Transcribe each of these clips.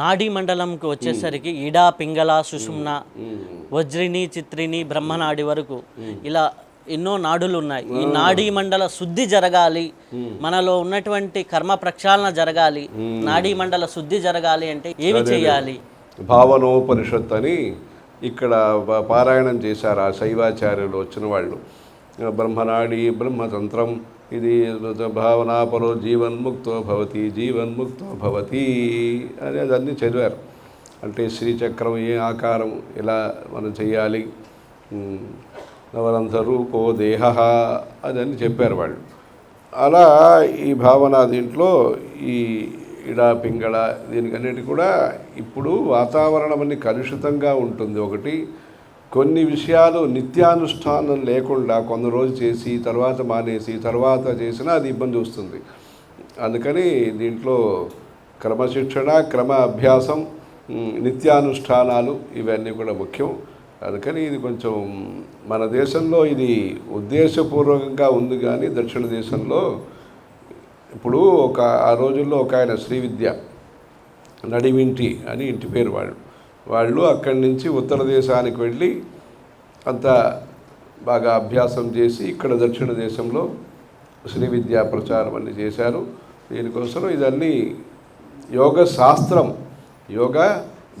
నాడీ మండలంకి వచ్చేసరికి ఇడా పింగళ సుషుమ్న వజ్రిని చిత్రిని బ్రహ్మనాడి వరకు ఇలా ఎన్నో నాడులు ఉన్నాయి ఈ నాడీ మండల శుద్ధి జరగాలి. మనలో ఉన్నటువంటి కర్మ ప్రక్షాళన జరగాలి. నాడీ మండల శుద్ధి జరగాలి అంటే ఏమి చేయాలి? భావనోపనిషత్ అని ఇక్కడ పారాయణం చేశారు ఆ శైవాచార్యులు వచ్చిన వాళ్ళు. బ్రహ్మనాడి బ్రహ్మతంత్రం. ఇది భావనాపరో జీవన్ముక్తో భవతి జీవన్ముక్తో భవతి అనేది అన్నీ చదివారు. అంటే శ్రీచక్రం ఏ ఆకారం ఇలా మనం చేయాలి నవరంధ రూపో దేహ అదని చెప్పారు వాళ్ళు. అలా ఈ భావన దీంట్లో ఈ ఇడా పింగళ దీనికన్నిటి కూడా ఇప్పుడు వాతావరణం అన్ని కలుషితంగా ఉంటుంది. ఒకటి కొన్ని విషయాలు నిత్యానుష్ఠానం లేకుండా కొంత రోజు చేసి తర్వాత మానేసి తర్వాత చేసినా అది ఇబ్బంది వస్తుంది. అందుకని దీంట్లో క్రమశిక్షణ క్రమ అభ్యాసం నిత్యానుష్ఠానాలు ఇవన్నీ కూడా ముఖ్యం. అందుకని ఇది కొంచెం మన దేశంలో ఇది ఉద్దేశపూర్వకంగా ఉంది కానీ దక్షిణ దేశంలో ఇప్పుడు ఒక ఆ రోజుల్లో ఒక ఆయన శ్రీవిద్య నడివింటి అని ఇంటి పేరు వాడు. వాళ్ళు అక్కడి నుంచి ఉత్తర దేశానికి వెళ్ళి అంత బాగా అభ్యాసం చేసి ఇక్కడ దక్షిణ దేశంలో శ్రీ విద్యా ప్రచారం అన్ని చేశారు. దీనికోసం ఇదన్నీ యోగ శాస్త్రం యోగ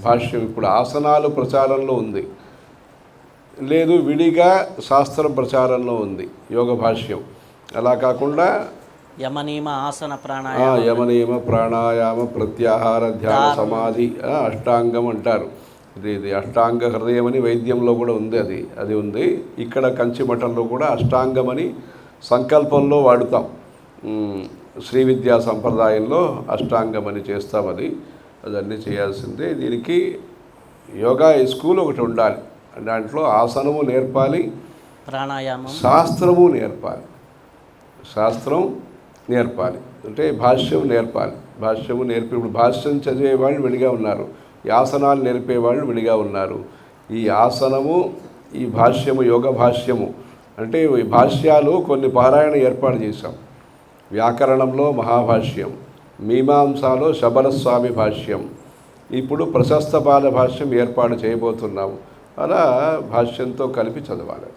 భాష్యం. ఇప్పుడు ఆసనాలు ప్రచారంలో ఉంది. లేదు విడిగా శాస్త్రం ప్రచారంలో ఉంది యోగ భాష్యం. అలా కాకుండా యమనీమ ఆసన ప్రాణాయామ యమనియమ ప్రాణాయామ ప్రత్యాహార ధ్యాన సమాధి అష్టాంగం అంటారు. ఇది ఇది అష్టాంగ హృదయం అని వైద్యంలో కూడా ఉంది అది. అది ఉంది. ఇక్కడ కంచి మఠంలో కూడా అష్టాంగం అని సంకల్పంలో వాడుతాం. శ్రీ విద్యా సంప్రదాయంలో అష్టాంగం అని చేస్తాం అది. అదన్నీ చేయాల్సిందే. దీనికి యోగా స్కూల్ ఒకటి ఉండాలి. దాంట్లో ఆసనము నేర్పాలి. ప్రాణాయామం. శాస్త్రము నేర్పాలి. శాస్త్రం నేర్పాలి. అంటే భాష్యం నేర్పాలి. భాష్యము నేర్పి ఇప్పుడు భాష్యం చదివే వాళ్ళు విడిగా ఉన్నారు. ఆసనాలు నేర్పే వాళ్ళు విడిగా ఉన్నారు. ఈ ఆసనము ఈ భాష్యము యోగ భాష్యము అంటే ఈ భాష్యాలు కొన్ని పారాయణ ఏర్పాటు చేశాం. వ్యాకరణంలో మహాభాష్యం మీమాంసాలో శబరస్వామి భాష్యం ఇప్పుడు ప్రశస్త బాల భాష్యం ఏర్పాటు చేయబోతున్నాము అలా భాష్యంతో కలిపి చదవాలి.